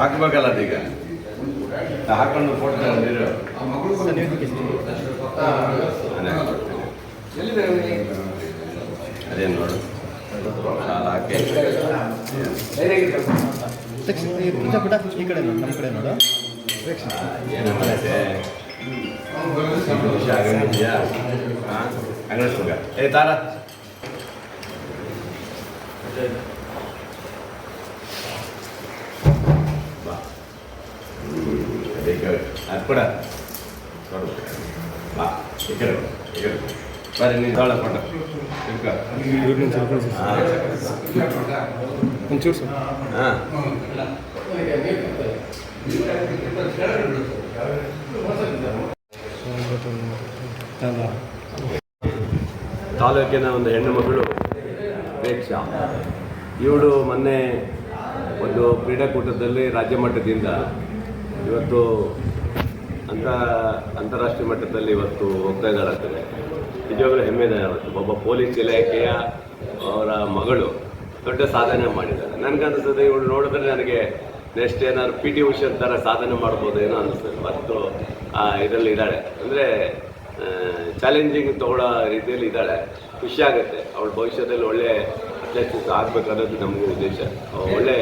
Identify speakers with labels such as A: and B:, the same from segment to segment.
A: ಹಾಕ್ಬೇಕಲ್ಲ ಅದೀಗ. ಹಾಕೊಂಡು ಫೋಟೋ ನೀರು ಅದೇನು ನೋಡು.
B: ಪುಟ ಈ ಕಡೆ ನೋಡು ನಮ್ಮ ಕಡೆ ನೋಡು
A: ಏ, ತಾರ. ಬರ್ರಿ ನೀನು ತಗೊಳ್ಳ ಫೋಟೋ
B: ಒಂಚೂರು ಸರ್
A: ಹಾಂ.
B: ಅಲ್ಲ
A: ತಾಲೂಕಿನ ಒಂದು ಹೆಣ್ಣು ಮಗಳು ಅಪೇಕ್ಷ ಇವಳು ಮೊನ್ನೆ ಒಂದು ಕ್ರೀಡಾಕೂಟದಲ್ಲಿ ರಾಜ್ಯ ಮಟ್ಟದಿಂದ ಇವತ್ತು ಅಂತ ಅಂತಾರಾಷ್ಟ್ರೀಯ ಮಟ್ಟದಲ್ಲಿ ಇವತ್ತು ಹೋಗ್ತಾ ಇದ್ದಾಳಂತಾರೆ ನಿಜವಾಗ್ಲೂ ಹೆಮ್ಮೆ ಇದೆ ಅವತ್ತು ಒಬ್ಬ ಪೊಲೀಸ್ ಇಲಾಖೆಯ ಅವರ ಮಗಳು ದೊಡ್ಡ ಸಾಧನೆ ಮಾಡಿದ್ದಾರೆ. ನನಗನ್ನಿಸ್ತದೆ, ಇವಳು ನೋಡಿದ್ರೆ ನನಗೆ ನೆಕ್ಸ್ಟ್ ಏನಾದ್ರು ಪಿ ಟಿ ಉಷಾ ಥರ ಸಾಧನೆ ಮಾಡ್ಬೋದು ಏನೋ ಅನಿಸ್ತದೆ. ಮತ್ತು ಇದರಲ್ಲಿ ಇದ್ದಾಳೆ. ಅಂದರೆ ಚಾಲೆಂಜಿಂಗ್ ತಗೊಳ್ಳೋ ರೀತಿಯಲ್ಲಿ ಇದ್ದಾಳೆ. ಖುಷಿ ಆಗುತ್ತೆ. ಅವಳ ಭವಿಷ್ಯದಲ್ಲಿ ಒಳ್ಳೆ ಅಥ್ಲೆಟಿಕ್ಸ್ ಆಗಬೇಕು ಅನ್ನೋದು ನಮಗೂ ಉದ್ದೇಶ. ಒಳ್ಳೆ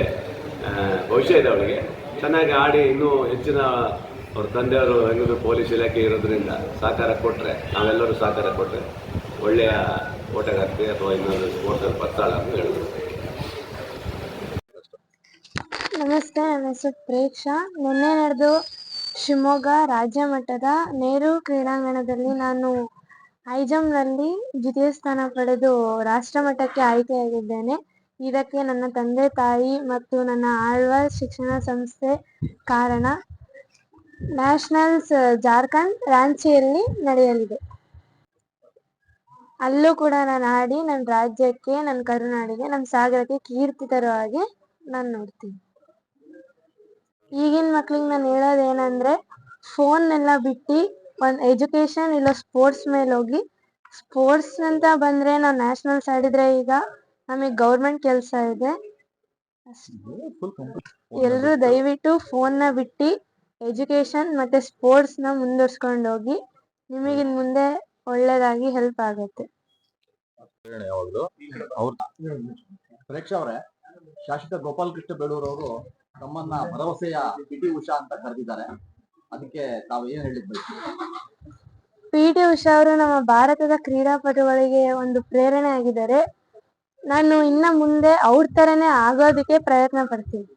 A: ಭವಿಷ್ಯ ಇದೆ ಅವಳಿಗೆ. ಚೆನ್ನಾಗಿ ಆಡಿ ಇನ್ನೂ ಹೆಚ್ಚಿನ ಅವ್ರ ತಂದೆಯವರು ಹೆಂಗಿದ್ರು ಪೊಲೀಸ್ ಇಲಾಖೆ ಇರೋದ್ರಿಂದ ಸಹಕಾರ ಕೊಟ್ಟರೆ ನಾವೆಲ್ಲರೂ ಸಹಕಾರ ಕೊಟ್ಟರೆ ಒಳ್ಳೆಯ ಓಟಗಾರ್ತಿ ಅಥವಾ ಇನ್ನೊಂದು ಸ್ಪೋರ್ಟ್ಸಲ್ಲಿ ಬರ್ತಾಳ ಅಂತ ಹೇಳಿದ್ರು.
C: ನಮಸ್ತೆ, ನನ್ನ ಹೆಸರು ಪ್ರೇಕ್ಷಾ. ನಿನ್ನೆ ನಡೆದು ಶಿವಮೊಗ್ಗ ರಾಜ್ಯ ಮಟ್ಟದ ನೆಹರು ಕ್ರೀಡಾಂಗಣದಲ್ಲಿ ನಾನು ಐಜಂನಲ್ಲಿ ದ್ವಿತೀಯ ಸ್ಥಾನ ಪಡೆದು ರಾಷ್ಟ್ರ ಮಟ್ಟಕ್ಕೆ ಆಯ್ಕೆಯಾಗಿದ್ದೇನೆ. ಇದಕ್ಕೆ ನನ್ನ ತಂದೆ, ತಾಯಿ ಮತ್ತು ನನ್ನ ಆಳ್ವಾಸ್ ಶಿಕ್ಷಣ ಸಂಸ್ಥೆ ಕಾರಣ ನ್ಯಾಷನಲ್ಸ್ ಜಾರ್ಖಂಡ್ ರಾಂಚಿಯಲ್ಲಿ ನಡೆಯಲಿದೆ. ಅಲ್ಲೂ ಕೂಡ ನಾನು ಆಡಿ ನನ್ನ ರಾಜ್ಯಕ್ಕೆ, ನನ್ನ ಕರುನಾಡಿಗೆ, ನನ್ನ ಸಾಗರಕ್ಕೆ ಕೀರ್ತಿ ತರೋ ಹಾಗೆ ನಾನು ನೋಡ್ತೀನಿ. ಈಗಿನ ಮಕ್ಳಿಗೆ ನಾನು ಹೇಳೋದೇನಂದ್ರೆ ಫೋನ್ ಎಲ್ಲ ಬಿಟ್ಟು ಒಂದು ಎಜುಕೇಶನ್ ಇಲ್ಲ ಸ್ಪೋರ್ಟ್ಸ್ ಮೇಲೆ ಹೋಗಿ, ಸ್ಪೋರ್ಟ್ಸ್ ಅಂತ ಬಂದ್ರೆ ನಾವು ನ್ಯಾಷನಲ್ಸ್ ಆಡಿದ್ರೆ ಈಗ ನಮಗೆ ಗೌರ್ಮೆಂಟ್ ಕೆಲಸ ಇದೆ. ಎಲ್ಲರೂ ದಯವಿಟ್ಟು ಫೋನ್ನ ಬಿಟ್ಟು ಎಜುಕೇಶನ್ ಮತ್ತೆ ಸ್ಪೋರ್ಟ್ಸ್ನ ಮುಂದುವರ್ಸ್ಕೊಂಡು ಹೋಗಿ ನಿಮಗೆ ಇನ್ ಮುಂದೆ ಒಳ್ಳೇದಾಗಿ ಹೆಲ್ಪ್ ಆಗುತ್ತೆ.
B: ಯಾವಾಗಲೂ. ಅವ್ರ
D: ಪ್ರೇಕ್ಷಾ ಅವರೇ ಶಾಸಕ ಗೋಪಾಲ್ ಕೃಷ್ಣ ಬೇಳೂರ್ ಅವರು ತಮ್ಮನ್ನ ಭರವಸೆಯ ಪಿ ಟಿ ಉಷಾ ಅಂತ ಕರೆದಿದ್ದಾರೆ. ಅದಕ್ಕೆ ತಾವು ಏನ್ ಹೇಳಿದ್ ಬಯಸ್ತೀರಿ
C: ಪಿ ಟಿ ಉಷಾ ಅವರು ನಮ್ಮ ಭಾರತದ ಕ್ರೀಡಾಪಟುಗಳಿಗೆ ಒಂದು ಪ್ರೇರಣೆ ಆಗಿದ್ದಾರೆ. ನಾನು ಇನ್ನ ಮುಂದೆ ಅವ್ರ ತರನೇ ಆಗೋದಕ್ಕೆ ಪ್ರಯತ್ನ ಪಡ್ತೀನಿ.